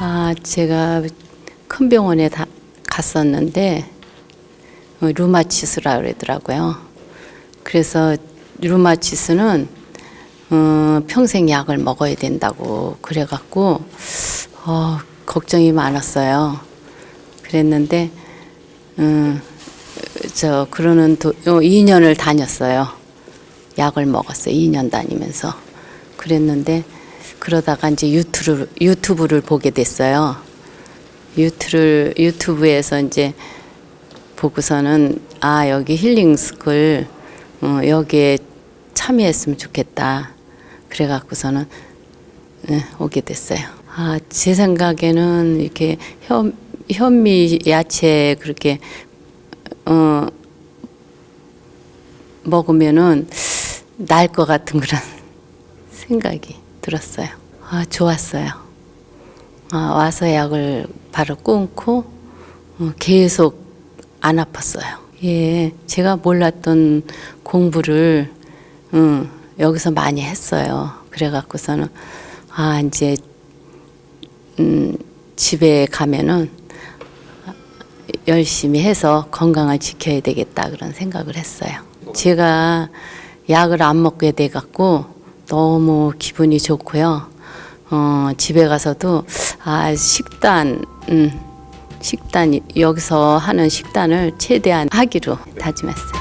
아, 제가 큰 병원에 다 갔었는데 어, 루마티스라 그러더라고요. 그래서 루마티스는 어, 평생 약을 먹어야 된다고 그래갖고 어, 걱정이 많았어요. 그랬는데 음, 저 그러는 도, 어, 2년을 다녔어요. 약을 먹었어요. 2년 다니면서 그랬는데 그러다가 이제 유튜브를 유튜브를 보게 됐어요. 유튜브를 유튜브에서 이제 보고서는 아 여기 힐링 스쿨 어, 여기에 참여했으면 좋겠다. 그래갖고서는 네, 오게 됐어요. 아 제 생각에는 이렇게 현 현미 야채 그렇게 어 먹으면은 날 것 같은 그런 생각이 들었어요. 아 좋았어요. 아, 와서 약을 바로 끊고 어, 계속 안 아팠어요. 예, 제가 몰랐던 공부를 음, 여기서 많이 했어요. 그래갖고서는 아 이제 음, 집에 가면은 열심히 해서 건강을 지켜야 되겠다 그런 생각을 했어요. 제가 약을 안 먹게 돼 갖고 너무 기분이 좋고요. 어, 집에 가서도 아 식단 음, 식단 여기서 하는 식단을 최대한 하기로 다짐했어요.